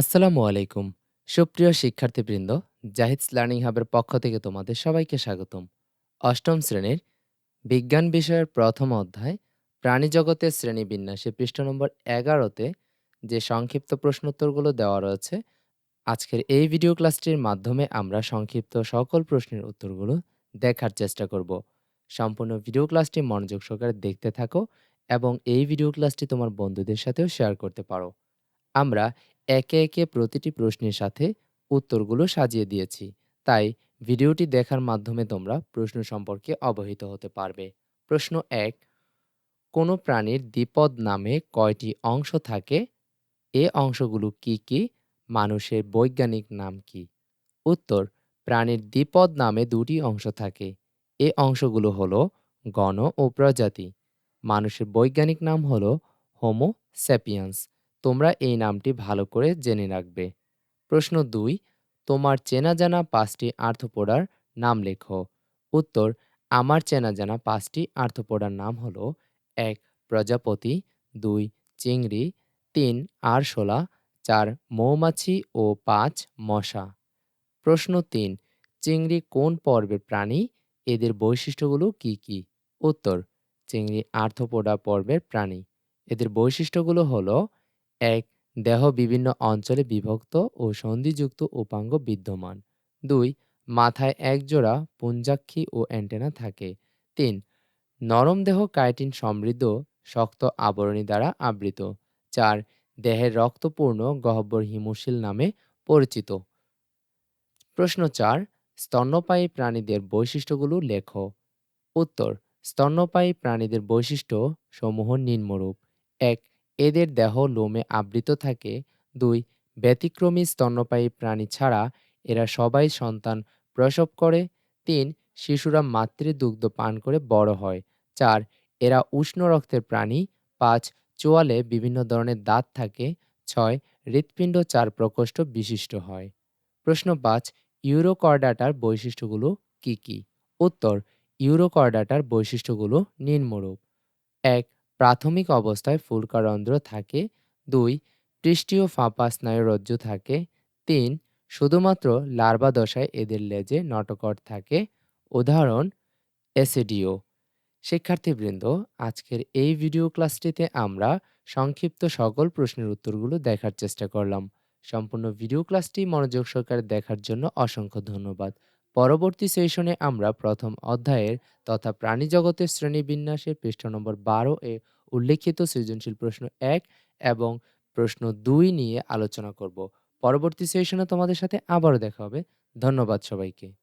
আসসালামু আলাইকুম। সুপ্রিয় শিক্ষার্থীবৃন্দ জাহিদস লার্নিং হাবের পক্ষ থেকে তোমাদের সবাইকে স্বাগতম। অষ্টম শ্রেণির বিজ্ঞান বিষয়ের প্রথম অধ্যায়, প্রাণী জগতের শ্রেণি বিন্যাসে পৃষ্ঠ নম্বর এগারোতে যে সংক্ষিপ্ত প্রশ্নোত্তরগুলো দেওয়া রয়েছে, আজকের এই ভিডিও ক্লাসটির মাধ্যমে আমরা সংক্ষিপ্ত সকল প্রশ্নের উত্তরগুলো দেখার চেষ্টা করব। সম্পূর্ণ ভিডিও ক্লাসটি মনোযোগ সহকারে দেখতে থাকো এবং এই ভিডিও ক্লাসটি তোমার বন্ধুদের সাথেও শেয়ার করতে পারো। আমরা একে একে প্রতিটি প্রশ্নের সাথে উত্তরগুলো সাজিয়ে দিয়েছি। তাই ভিডিওটি দেখার মাধ্যমে তোমরা প্রশ্ন সম্পর্কে অবহিত হতে পারবে। প্রশ্ন এক, কোনো প্রাণীর দ্বিপদ নামে কয়টি অংশ থাকে? এ অংশগুলো কি কি? মানুষের বৈজ্ঞানিক নাম কি? উত্তর, প্রাণীর দ্বিপদ নামে দুটি অংশ থাকে। এ অংশগুলো হলো গণ ও প্রজাতি। মানুষের বৈজ্ঞানিক নাম হলো হোমো স্যাপিয়ান্স তোমরা এই নামটি ভালো করে জেনে রাখবে। প্রশ্ন দুই, তোমার চেনা জানা পাঁচটি আর্থপোডার নাম লেখো। উত্তর, আমার চেনা জানা পাঁচটি আর্থপোডার নাম হলো এক, প্রজাপতি, দুই, চিংড়ি, তিন, আরশোলা, চার, মৌমাছি ও পাঁচ, মশা। প্রশ্ন তিন, চিংড়ি কোন পর্বের প্রাণী? এদের বৈশিষ্ট্যগুলো কি কি? উত্তর, চিংড়ি আর্থপোডা পর্বের প্রাণী। এদের বৈশিষ্ট্যগুলো হলো এক, দেহ বিভিন্ন অঞ্চলে বিভক্ত ও সন্ধিযুক্ত উপাঙ্গ বিদ্যমান। দুই, মাথায় একজোড়া পুঞ্জাক্ষী ও অ্যান্টেনা থাকে। তিন, নরম দেহ কাইটিন সমৃদ্ধ, শক্ত আবরণী দ্বারা আবৃত। চার, দেহের রক্তপূর্ণ গহ্বর হিমশীল নামে পরিচিত। প্রশ্ন চার, স্তন্যপায়ী প্রাণীদের বৈশিষ্ট্যগুলো লেখো। উত্তর, স্তন্যপায়ী প্রাণীদের বৈশিষ্ট্য সমূহ নিম্নরূপ। এক এদের দেহ লোমে আবৃত থাকে। দুই, ব্যতিক্রমী স্তন্যপায়ী প্রাণী ছাড়া এরা সবাই সন্তান প্রসব করে। তিন, শিশুরা মাতৃদুগ্ধ পান করে বড় হয়। চার, এরা উষ্ণ রক্তের প্রাণী। পাঁচ, চোয়ালে বিভিন্ন ধরনের দাঁত থাকে। ছয়, হৃৎপিণ্ড চার প্রকোষ্ঠ বিশিষ্ট হয়। প্রশ্ন পাঁচ, ইউরোকর্ডাটার বৈশিষ্ট্যগুলো কি কি? উত্তর, ইউরোকর্ডাটার বৈশিষ্ট্যগুলো নিম্নরূপ। এক প্রাথমিক অবস্থায় ফুলকারন্ধ্র থাকে, দুই, পৃষ্ঠীয় ফাঁপা স্নায়ুরজ্জু থাকে, তিন, শুধুমাত্র লার্বা দশায় এদের লেজে নটকট থাকে। উদাহরণ, এসিডিও। শিক্ষার্থীবৃন্দ, আজকের এই ভিডিও ক্লাসটিতে আমরা সংক্ষিপ্ত সকল প্রশ্নের উত্তরগুলো দেখার চেষ্টা করলাম। সম্পূর্ণ ভিডিও ক্লাসটি মনোযোগ সহকারে দেখার জন্য অসংখ্য ধন্যবাদ। পরবর্তী সেশনে আমরা প্রথম অধ্যায়ের তথা প্রাণীজগতের শ্রেণীবিন্যাসের পৃষ্ঠ নম্বর বারো এ উল্লেখিত সৃজনশীল প্রশ্ন এক এবং প্রশ্ন দুই নিয়ে আলোচনা করব। পরবর্তী সেশনে তোমাদের সাথে আবারও দেখা হবে। ধন্যবাদ সবাইকে।